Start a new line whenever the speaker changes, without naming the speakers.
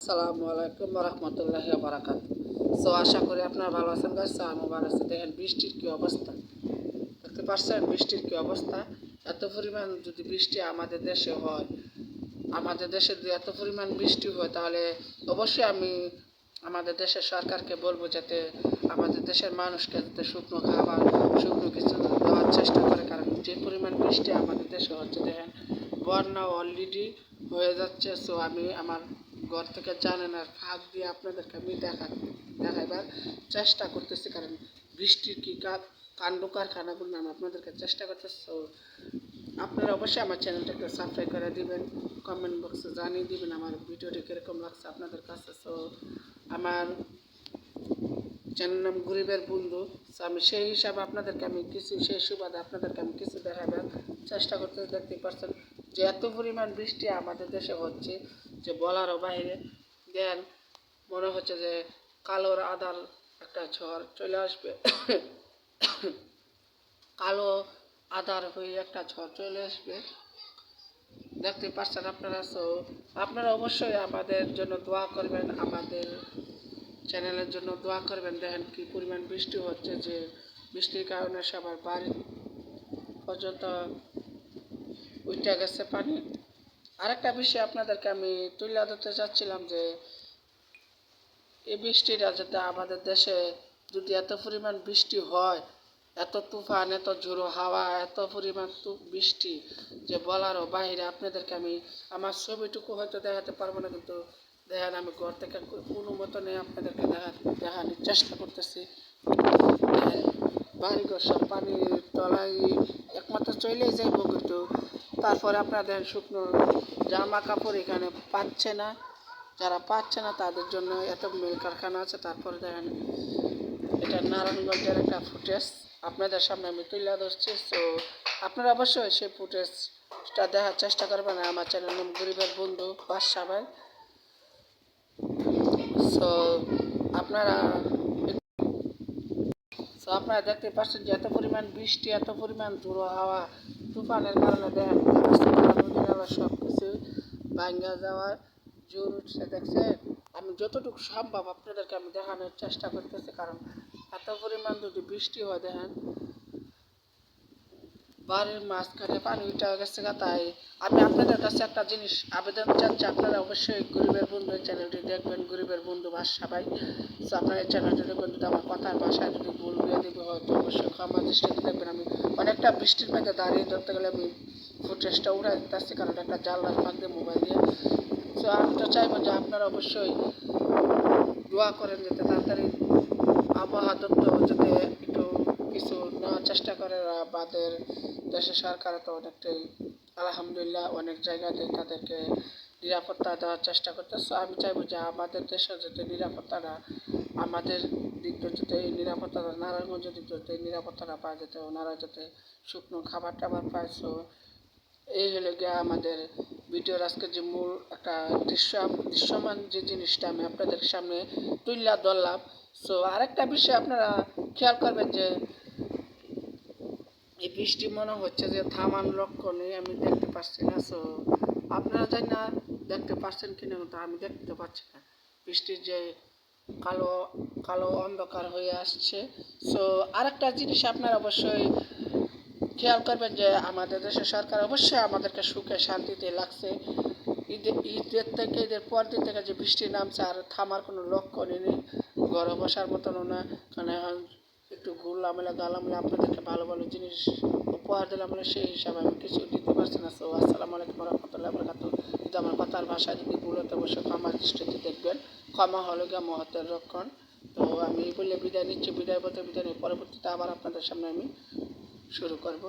আসসালামু আলাইকুম রহমতুল্লাহি বারাকাত সো আশা করি আপনারা ভালো আছেন গাছ আমি ভালো আছি দেখেন, বৃষ্টির কি অবস্থা? দেখতে পাচ্ছেন বৃষ্টির কি অবস্থা? এত পরিমাণ যদি বৃষ্টি আমাদের দেশে হয়, আমাদের দেশে যদি এত পরিমাণ বৃষ্টি হয়, তাহলে অবশ্যই আমি আমাদের দেশের সরকারকে বলব যাতে আমাদের দেশের মানুষকে যাতে শুকনো খাবার, শুকনো কিছু দেওয়ার চেষ্টা করে। কারণ যে পরিমাণ বৃষ্টি আমাদের দেশে হচ্ছে, দেখেন, বন্যা অলরেডি হয়ে যাচ্ছে। সো আমি আমার ঘর থেকে জানেন আর ফাঁক দিয়ে আপনাদেরকে আমি দেখা দেখাইবার চেষ্টা করতেছি, কারণ বৃষ্টির কী কাণ্ড কারখানাগুলো আমি আপনাদেরকে চেষ্টা করতেছি। আপনারা অবশ্যই আমার চ্যানেলটাকে সাবস্ক্রাইব করে দিবেন কমেন্ট বক্সে জানিয়ে দিবেন আমার ভিডিওটি কীরকম লাগছে আপনাদের কাছে। সো আমার চ্যানেল নাম গরিবের বন্ধু। সো আমি সেই হিসাবে আপনাদেরকে আমি কিছু সেই সুবাদে আপনাদেরকে আমি কিছু দেখাবার চেষ্টা করতে দেখতে পাচ্ছেন যে এত পরিমাণ বৃষ্টি আমাদের দেশে হচ্ছে যে বলারও বাইরে দেন মনে হচ্ছে যে কালোর আদাল একটা ঝড় চলে আসবে। কালো আদার হয়ে একটা ঝড় চলে আসবে। দেখতে পাচ্ছেন আপনারা? সো আপনারা অবশ্যই আমাদের জন্য দোয়া করবেন, আমাদের চ্যানেলের জন্য দোয়া করবেন। দেখেন কি পরিমাণ বৃষ্টি হচ্ছে যে বৃষ্টির কারণে সবার বাড়ি পর্যন্ত উঠে গেছে পানি। আরেকটা বিষয় আপনাদেরকে আমি তুলে ধরতে চাচ্ছিলাম যে এই বৃষ্টিটা যাতে আমাদের দেশে যদি এত পরিমাণ বৃষ্টি হয় এত তুফান এত ঝোড়ো হাওয়া এত পরিমাণ বৃষ্টি যে বলারও বাইরে আপনাদেরকে আমি আমার ছবিটুকু হয়তো দেখাতে পারব না কিন্তু দেখেন আমি ঘর থেকে কোনো মতনে আপনাদেরকে দেখা দেখানোর চেষ্টা করতেছি। দেখেন, বাড়িঘর সব পানির তলায় একমাত্র চলেই যাইব কিন্তু তারপরে আপনারা দেখেন শুকনো জামা কাপড় এখানে পাচ্ছে না। যারা পাচ্ছে না, তাদের জন্য এত মিল কারখানা আছে। তারপরে দেখেন, এটা নারায়ণগঞ্জের একটা ফুটেজ। আপনাদের সামনে আমি তুলে ধরছি। তো আপনারা অবশ্যই সেই ফুটেজটা দেখার চেষ্টা করবেন। আমার চ্যানেল নাম গরিবের বন্ধু বাদশা ভাই। সো আপনারা তো আপনারা দেখতে পাচ্ছেন যে এত পরিমাণ বৃষ্টি, এত পরিমাণ ঝোড়ো হাওয়া, তুফানের কারণে দেখেন সব কিছু ভাঙ্গা যাওয়ার জোর উঠছে, দেখছেন? আমি যতটুকু সম্ভব আপনাদেরকে আমি দেখানোর চেষ্টা করতেছি, কারণ এত পরিমাণ যদি বৃষ্টি হয়, দেখেন বাড়ির মাঝখানে পানি উঠে গেছে তাই আমি আপনাদের কাছে একটা জিনিস আবেদন চাচ্ছি। আপনারা অবশ্যই গরিবের বন্ধু চ্যানেলটি দেখবেন, গরিবের বন্ধু ভাষা সবাই। আপনারা এই চ্যানেলটি দেখবেন, যদি আমার কথার ভাষায় যদি ভুল হয়ে দেবে হয়তো অবশ্যই ক্ষমা দৃষ্টিতে দেখবেন। আমি অনেকটা বৃষ্টির মধ্যে দাঁড়িয়ে ধরতে গেলে আমি ফুটেজটা উড়াই দিতে কারণ একটা জানলার ফাঁক দিয়ে মোবাইল দিয়ে। তো আমি তো চাইব যে আপনারা অবশ্যই দোয়া করেন যাতে তাড়াতাড়ি আবহাওয়া দপ্তর যাতে একটু কিছু নেওয়ার চেষ্টা করে আমাদের দেশের সরকার তো অনেকটাই, আলহামদুলিল্লাহ অনেক জায়গাতে তাদেরকে নিরাপত্তা দেওয়ার চেষ্টা করতেছে। আমি চাইব যে আমাদের দেশে যাতে নিরাপত্তাটা, আমাদের দিক যাতে এই নিরাপত্তাটা, নারায়ণগঞ্জের দিক যাতে এই নিরাপত্তাটা পায় যাতে, ওনারা যাতে শুকনো খাবার টাবার পায় সো এই হলো গিয়ে আমাদের ভিডিওর আজকে যে মূল একটা দৃশ্য, দৃশ্যমান যে জিনিসটা আমি আপনাদের সামনে তুললা ধরলাম। সো আরেকটা বিষয় আপনারা খেয়াল করবেন যে এই বৃষ্টি মনে হচ্ছে যে থামান লক্ষণে আমি দেখতে পাচ্ছি না। সো আপনারা জানি না, দেখতে পাচ্ছেন কিনা কিন্তু আমি দেখতে পাচ্ছি না। বৃষ্টির যে কালো কালো অন্ধকার হয়ে আসছে। সো আরেকটা জিনিস আপনারা অবশ্যই খেয়াল করবেন যে আমাদের দেশের সরকার অবশ্যই আমাদেরকে সুখে, শান্তিতে লাগছে। ঈদের ঈদের থেকে, ঈদের পর দিন থেকে যে বৃষ্টি নামছে, আর থামার কোনো লক্ষণই নেই। ঘরে বসার মতনও না, কারণ এখন একটু ঘুরলাম গালাম আপনাদেরকে ভালো ভালো জিনিস উপহার দিলাম সেই হিসাবে আমি কিছু দিতে পারছি না। সো আসসালামু আলাইকুম রহমতুল্লাহ বরকাত যদি আমার কথার ভাষা যদি ভুল হতে অবশ্যই ক্ষমা দৃষ্টিতে দেখবেন। ক্ষমা হলো গা মহতের রক্ষণ। তো আমি বলে বিদায় নিচ্ছি। বিদায় বলতে বিদায় নিয়ে পরবর্তীতে আবার আপনাদের সামনে আমি শুরু করব।